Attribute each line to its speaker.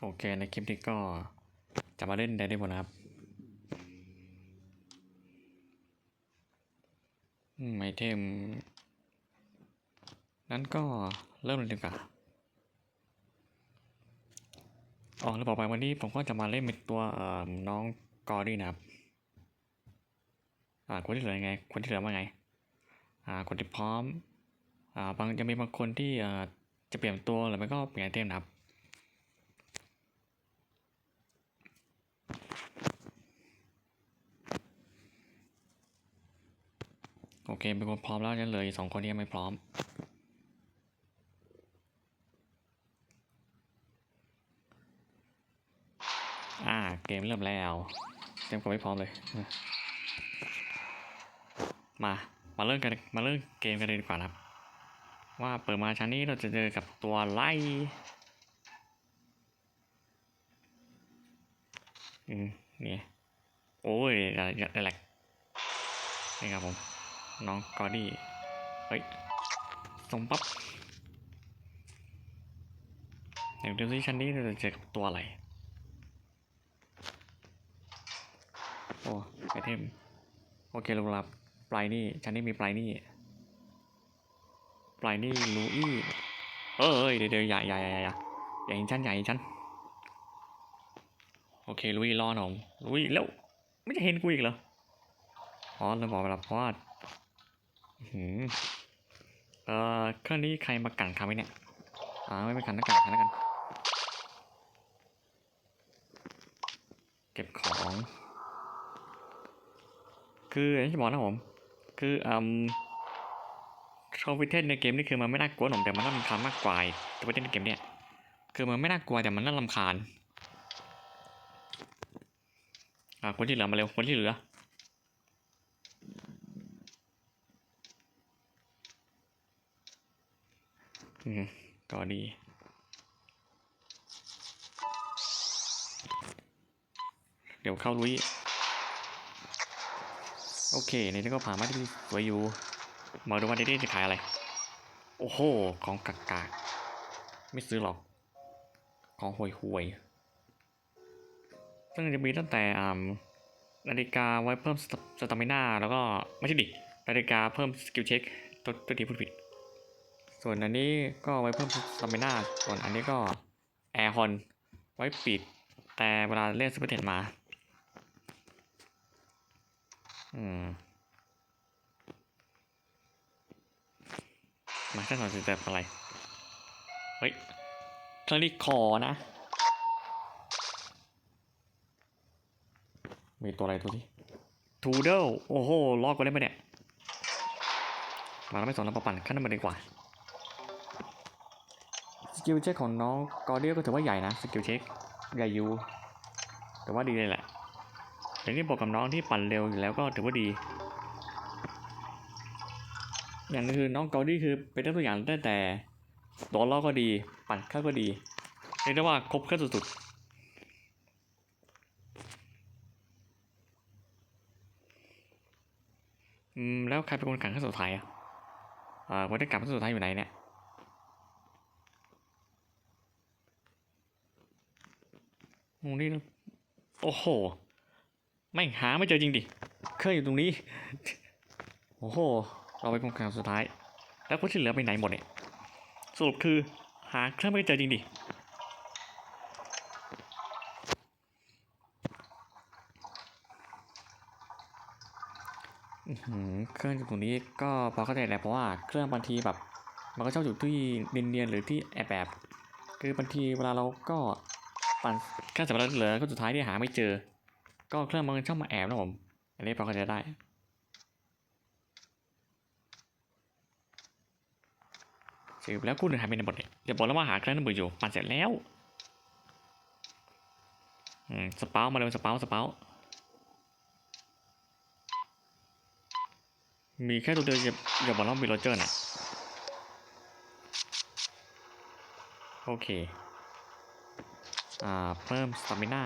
Speaker 1: โอเคในคลิปนี้ก็จะมาเล่นได้ได้หมดนะครับอืมไอเทม นั้นก็เริ่มเลยดีกว่าอ๋อแล้วบอกไปวันนี้ผมก็จะมาเล่นเป็นตัวเอ่อน้องกอรี่นะครับ อ่าคนที่เหลือยังไง คนที่เหลือว่าไง อ่า คนที่พร้อม อ่า บางจะมีบางคนที่เอ่อจะเปลี่ยนตัวหรือไม่ก็เปลี่ยนไอเทมนะครับ โอเคเป็นคนพร้อมแล้วยังเหลืออีกสองคนที่ยังไม่พร้อม อ่าเกมเริ่มแล้วเต็มกับไม่พร้อมเลย มา มาเริ่มกันมาเริ่มเกมกันเลยดีกว่านะครับ ว่าเปิดมาชั้นนี้เราจะเจอกับตัวไล่อืมนี่โอ้ยอย่าอย่าอย่าแหลกนี่ครับผม น้องกอดี้เฮ้ยส่งปั๊บเดี๋ยวดูซิชั้นนี้เราจะเจอกับตัวอะไร โอ้ไอเทม โอเคเรารับปลายนี่ชั้นนี้มีปลายนี่ปลายนี่ลูอี้เอ้ยเดี๋ยวเดี๋ยวอย่าอย่าอย่าอย่าอย่าอย่ายิงชั้นอย่ายิงชั้นโอเคลุยรอหนองลุยแล้วไม่จะเห็นกูอีกเหรออ๋อเราบอกไปแล้วเพราะว่าด เอ่อเครื่องนี้ใครมากันคำไว้เนี่ยอ่าไม่เป็นกันนักกันกันแล้วกัน เก็บของ คืออย่างที่บอกนะผม คืออืมโชว์วิเทนในเกมนี่คือมันไม่น่ากลัวหนุ่มแต่มันน่ารำคาญมากกว่าตัววิเทนในเกมเนี่ยคือมันไม่น่ากลัวแต่มันน่ารำคาญอ่าคนที่เหลือมาเร็วคนที่เหลือ ก็ดี เดี๋ยวเข้าลุย โอเคนี่ก็ผ่านมาที่สวยอยู่ มาดูว่าเดดี้จะขายอะไร โอ้โห ของกากาไม่ซื้อหรอก ของห่วยห่วยๆซึ่งจะมีตั้งแต่อานาฬิกาไว้เพิ่มสตามิน่าแล้วก็ไม่ใช่ดินาฬิกาเพิ่มสกิลเช็คตัวตัวทีพูดผิด ส่วนอันนี้ก็ไว้เพิ่มสตามิน่าส่วนอันนี้ก็แอร์ฮอนไว้ปิด แต่เวลาเล่นซูเปอร์เทนมาอืมมาแค่สองสเต็ปอะไร เฮ้ยคลิกคอนะ มีตัวอะไรตัวที่ทูเดิลโอ้โหลอกกันได้ไหมเนี่ย มาแล้วไม่สนเราปั่นขั้นนั้นมาดีกว่า สกิลเช็คของน้องกอร์เดียก็ถือว่าใหญ่นะสกิลเช็คใหญ่อยู่แต่ว่าดีเลยแหละอย่างที่บอกกับน้องที่ปั่นเร็วอยู่แล้วก็ถือว่าดี อย่างนึงคือน้องเกาดี้คือเป็นตัวอย่างได้แต่ตัวล้อก็ดีปั่นข้าก็ดีเรียกได้ว่าครบเครื่องสุดๆอืมแล้วใครเป็นคนขังขั้นสุดท้ายอะอ่าคนที่กลับขั้นสุดท้ายอยู่ไหนเนี่ย โอ้นี่นะโอ้โห ไม่หาไม่เจอจริงดิ เคยอยู่ตรงนี้ โอ้โห เราไปพงครั้งสุดท้าย แล้วคนที่เหลือไปไหนหมดเนี่ย สรุปคือหาเครื่องไม่เจอจริงดิ เครื่องอยู่ตรงนี้ก็พอเข้าใจแหละเพราะว่าเครื่องบางทีแบบ มันก็ชอบอยู่ที่เนียนๆหรือที่แอบแบบๆคือบางทีเวลาเราก็ ปั่นเครื่สำหรับเหลือก็สุดท้ายที่หาไม่เจอ ก็เครื่องมันชอบมาแอบนะผม อันนี้พอเข้าใจได้สืบแล้วกูเดินหายไปในบทเนี่ยเดี๋ยวบอกแล้วว่าหาเครื่องนั้นอยู่ ปั่นเสร็จแล้วอืมสเปามาเร็วสเปาสเปามีแค่ตัวเดียวอย่าอย่าบอกว่ามีโรเจอร์น่ะ โอเค เพิ่มสตามิน่า